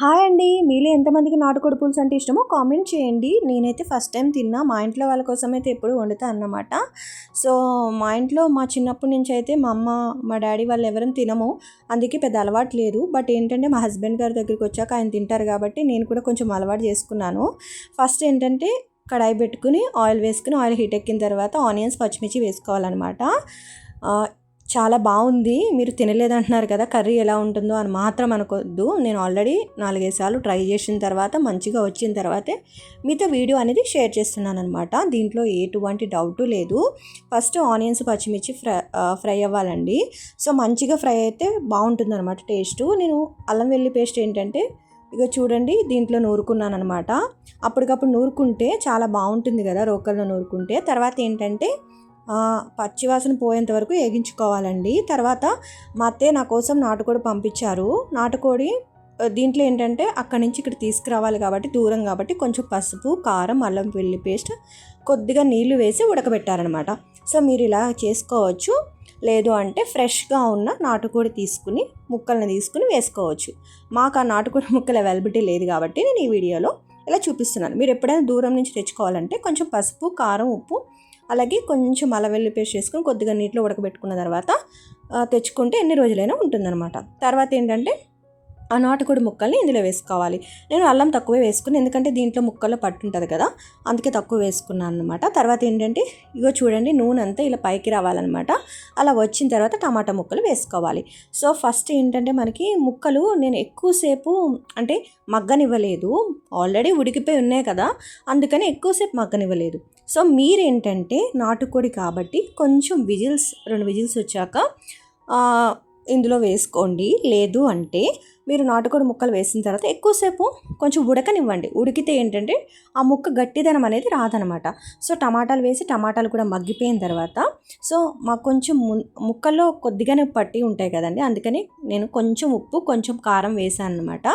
Hi అండి. మీలో ఎంతమందికి నాటుకోడి పులుసు అంటే ఇష్టమో కామెంట్ చేయండి. నేనైతే ఫస్ట్ టైం తిన్నా. మా ఇంట్లో వాళ్ళ కోసం అయితే ఎప్పుడు వండుతా అన్నమాట. సో మా ఇంట్లో మా చిన్నప్పటి నుంచి అయితే మా అమ్మ మా డాడీ వాళ్ళు ఎవరూ తినము. అందుకే పెద్ద అలవాటు లేదు. బట్ ఏంటంటే మా హస్బెండ్ గారి దగ్గరికి వచ్చాక ఆయన తింటారు కాబట్టి నేను కూడా కొంచెం అలవాటు చేసుకున్నాను. ఫస్ట్ ఏంటంటే కడాయి పెట్టుకుని ఆయిల్ వేసుకుని ఆయిల్ హీట్ ఎక్కిన తర్వాత ఆనియన్స్ పచ్చిమిర్చి వేసుకోవాలన్నమాట. చాలా బాగుంది. మీరు తినలేదంటున్నారు కదా కర్రీ ఎలా ఉంటుందో అని మాత్రం అనుకోద్దు నేను ఆల్రెడీ నాలుగైదు సార్లు ట్రై చేసిన తర్వాత మంచిగా వచ్చిన తర్వాతే మీతో వీడియో అనేది షేర్ చేస్తున్నాను అనమాట దీంట్లో ఎటువంటి డౌట్ లేదు. ఫస్ట్ ఆనియన్స్ పచ్చిమిర్చి ఫ్రై ఫ్రై అవ్వాలండి. సో మంచిగా ఫ్రై అయితే బాగుంటుంది అనమాట టేస్ట్. నేను అల్లం వెల్లి పేస్ట్ ఏంటంటే ఇక చూడండి దీంట్లో నూరుకున్నాను అనమాట అప్పటికప్పుడు నూరుకుంటే చాలా బాగుంటుంది కదా రోకల్లో నూరుకుంటే. తర్వాత ఏంటంటే పచ్చివాసన పోయేంత వరకు వేగించుకోవాలండి. తర్వాత మా అత్తయ్య నా కోసం నాటుకోడి పంపించారు. నాటుకోడి దీంట్లో ఏంటంటే అక్కడి నుంచి ఇక్కడ తీసుకురావాలి కాబట్టి దూరం కాబట్టి కొంచెం పసుపు కారం అల్లం వెల్లి పేస్ట్ కొద్దిగా నీళ్ళు వేసి ఉడకబెట్టారనమాట. సో మీరు ఇలా చేసుకోవచ్చు. లేదు అంటే ఫ్రెష్గా ఉన్న నాటుకోడి తీసుకుని ముక్కల్ని తీసుకుని వేసుకోవచ్చు. మాకు ఆ నాటుకోడి ముక్కలు అవైలబిలిటీ లేదు కాబట్టి నేను ఈ వీడియోలో ఇలా చూపిస్తున్నాను. మీరు ఎప్పుడైనా దూరం నుంచి తెచ్చుకోవాలంటే కొంచెం పసుపు కారం ఉప్పు అలాగే కొంచెం అలవెల్లి పేస్ట్ చేసుకొని కొద్దిగా నీటిలో ఉడకబెట్టుకున్న తర్వాత తెచ్చుకుంటే ఎన్ని రోజులైనా ఉంటుందన్నమాట. తర్వాత ఏంటంటే ఆ నాటుకోడి ముక్కల్ని ఇందులో వేసుకోవాలి. నేను అల్లం తక్కువే వేసుకుని ఎందుకంటే దీంట్లో ముక్కల్లో పట్టుంటుంది కదా అందుకే తక్కువ వేసుకున్నాను అనమాట తర్వాత ఏంటంటే ఇగో చూడండి నూనె అంతా ఇలా పైకి రావాలన్నమాట. అలా వచ్చిన తర్వాత టమాటా ముక్కలు వేసుకోవాలి. సో ఫస్ట్ ఏంటంటే మనకి ముక్కలు నేను ఎక్కువసేపు అంటే మగ్గనివ్వలేదు. ఆల్రెడీ ఉడికిపోయి ఉన్నాయి కదా అందుకని ఎక్కువసేపు మగ్గనివ్వలేదు. సో మీరేంటంటే నాటుకోడి కాబట్టి కొంచెం విజిల్స్ రెండు విజిల్స్ వచ్చాక ఇందులో వేసుకోండి. లేదు అంటే మీరు నాటుకోడి ముక్కలు వేసిన తర్వాత ఎక్కువసేపు కొంచెం ఉడకనివ్వండి. ఉడికితే ఏంటంటే ఆ ముక్క గట్టిదనం అనేది రాదనమాట. సో టమాటాలు వేసి టమాటాలు కూడా మగ్గిపోయిన తర్వాత సో మాకు కొంచెం ము- ముక్కల్లో కొద్దిగానే పట్టి ఉంటాయి కదండి. అందుకని నేను కొంచెం ఉప్పు కొంచెం కారం వేసాను అనమాట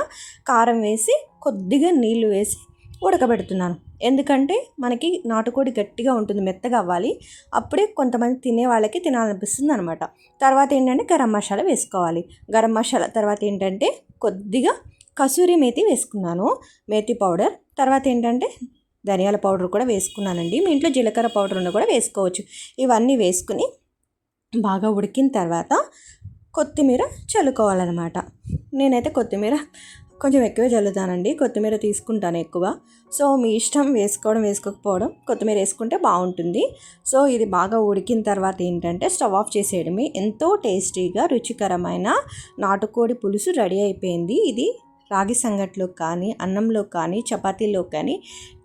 కారం వేసి కొద్దిగా నీళ్ళు వేసి ఉడకబెడుతున్నాను. ఎందుకంటే మనకి నాటుకోడి గట్టిగా ఉంటుంది మెత్తగా అవ్వాలి. అప్పుడే కొంతమంది తినే వాళ్ళకి తినాలనిపిస్తుంది అనమాట తర్వాత ఏంటంటే గరం మసాలా వేసుకోవాలి. గరం మసాలా తర్వాత ఏంటంటే కొద్దిగా కసూరి మేతి వేసుకున్నాను. మేతి పౌడర్. తర్వాత ఏంటంటే ధనియాల పౌడర్ కూడా వేసుకున్నానండి. మీ ఇంట్లో జీలకర్ర పౌడర్ ఉన్న కూడా వేసుకోవచ్చు. ఇవన్నీ వేసుకుని బాగా ఉడికిన తర్వాత కొత్తిమీర చల్లుకోవాలన్నమాట. నేనైతే కొత్తిమీర కొంచెం ఎక్కువే చల్లుతానండి కొత్తిమీర తీసుకుంటాను ఎక్కువ. సో మీ ఇష్టం వేసుకోవడం వేసుకోకపోవడం కొత్తిమీర వేసుకుంటే బాగుంటుంది. సో ఇది బాగా ఉడికిన తర్వాత ఏంటంటే స్టవ్ ఆఫ్ చేసేయడమే. ఎంతో టేస్టీగా రుచికరమైన నాటుకోడి పులుసు రెడీ అయిపోయింది. ఇది రాగి సంగట్లో కానీ అన్నంలో కానీ చపాతీలో కానీ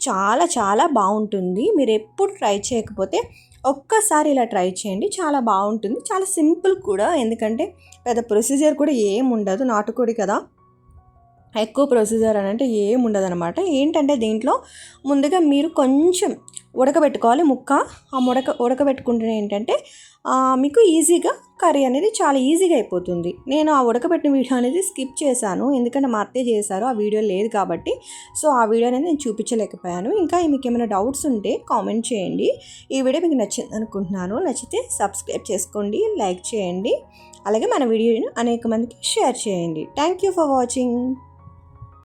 చాలా చాలా బాగుంటుంది. మీరు ఎప్పుడు ట్రై చేయకపోతే ఒక్కసారి ఇలా ట్రై చేయండి. చాలా బాగుంటుంది. చాలా సింపుల్ కూడా. ఎందుకంటే పెద్ద ప్రొసీజర్ కూడా ఏం ఉండదు. నాటుకోడి కదా. ఎక్కువ ప్రొసీజర్ అని అంటే ఏం ఉండదు అనమాట ఏంటంటే దీంట్లో ముందుగా మీరు కొంచెం ఉడకబెట్టుకోవాలి. ముక్క ఆ ఉడక ఉడకబెట్టుకుంటేనే ఏంటంటే మీకు ఈజీగా కర్రీ అనేది చాలా ఈజీగా అయిపోతుంది. నేను ఆ ఉడకబెట్టిన వీడియో అనేది స్కిప్ చేశాను. ఎందుకంటే మా అత్తే చేశారు ఆ వీడియో లేదు కాబట్టి. సో ఆ వీడియో అనేది నేను చూపించలేకపోయాను. ఇంకా మీకు ఏమైనా డౌట్స్ ఉంటే కామెంట్ చేయండి. ఈ వీడియో మీకు నచ్చింది అనుకుంటున్నాను. నచ్చితే సబ్స్క్రైబ్ చేసుకోండి లైక్ చేయండి. అలాగే మన వీడియోని అనేక మందికి షేర్ చేయండి. Thank you for watching